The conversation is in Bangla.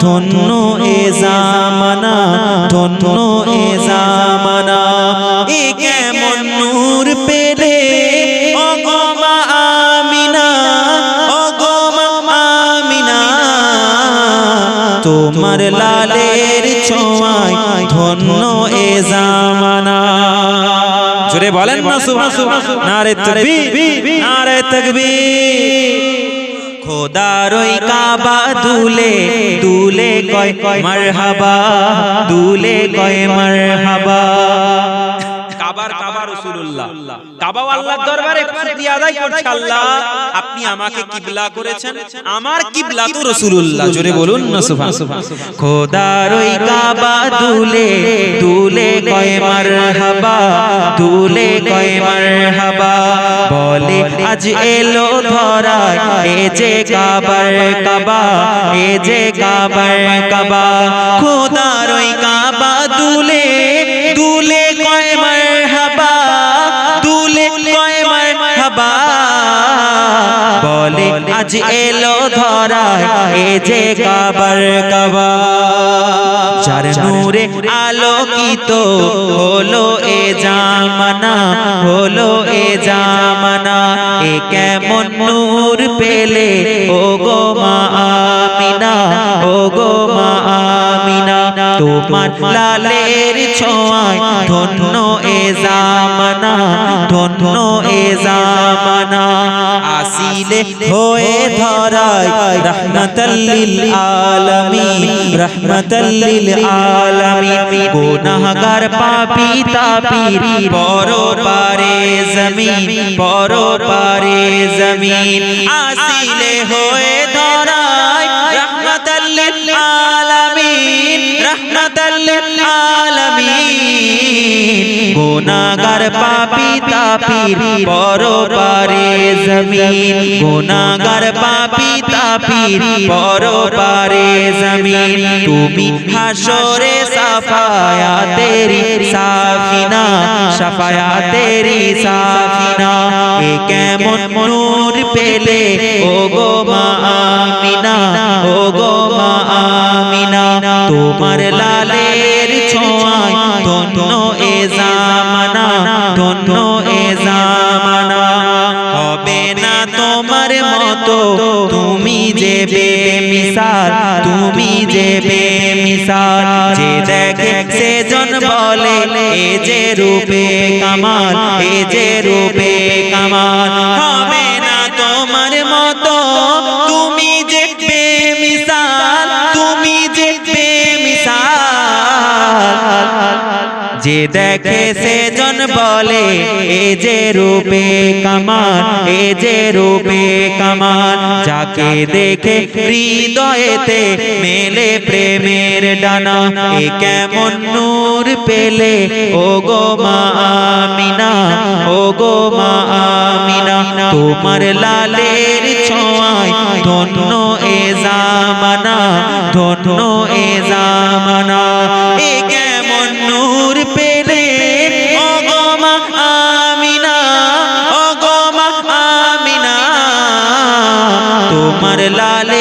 ধন্য এ জামানা, ধন্য এ জামানা। এ কেমন নূর পেলে? আমিনা আমিনা। তোমার লালের ছোঁয়ায় ধন্য এ জামানা। জোরে বলেন না সুবহান নারে তাকবীর নারে তাকবীর। খোদার ওই কাবা দুলে দুলে কয় মারহাবা দুলে কয় মারহাবা। কাবার কাবা রাসূলুল্লাহ। কাবা আল্লাহর দরবারে শুকরিয়া আদায় করছে আল্লাহ। আপনি আমাকে কিবলা করেছেন আমার কিবলা তো রাসূলুল্লাহ। জোরে বলুন না সুবহান। খোদার কাবা দুলে দুলে কয় মারহাবা দুলে কয় মারহাবা। আজ এলো ধরায় এ যে কাবার কাবা, এ যে কাবার কাবা। খোদার ওই কাবা দুলে দুলে কয় মারহাবা, দুলে কয় মারহাবা। বলে, আজ এলো ধরায় এ যে কাবার কাবা। চার নূরে আলোকিত হলো এ জামানা, হলো এ জামানা। এ কেমন নূর পেলে? ও তোমার লালের ছোঁয়ায় ধন্য এ জামানা, ধন্য এ জামানা। আসিলে হয়ে ধরায় রহমতাল্লিল আলামিন রহমতাল্লিল আলামিন। গুনাহগার পাপী তাপীর পর পারে জমিন পর পারে জমিন। আসিলে হয়ে ধরায় গুনাহগার পাপী তাপীর পর পারে জমিন। গুনাহগার পাপী তাপীর পর পারে জমিন। তুমি হাসরে সাফায়া তেরি সাফিনা সাফায়া তেরি সাফিনা। এ কেমন নূর পেলে ও গো মা আমিনা ও গো মা আমিনা। তোমার ধন্য এ জামানা। হবে না তোমার মতো। তুমি যে বেমিসাল তুমি যে বেমিসাল যে দেখে সে জন বলে, এ যে রূপে কামাল, এ যে যে দেখে সে জন বলে, এ যে রূপে কামান এ যে রূপে কামান যাকে দেখে হৃদয়েতে মেলে প্রেমের ডানা, এ কেমন নূর পেলে ও গো মা আমিনা ও গো মা আমিনা, তোমার লালের ছোঁয়ায় ধন্য এ জামানা, ধন্য এ জামানা। তোমার লালের ছোঁয়ায় ধন্য এ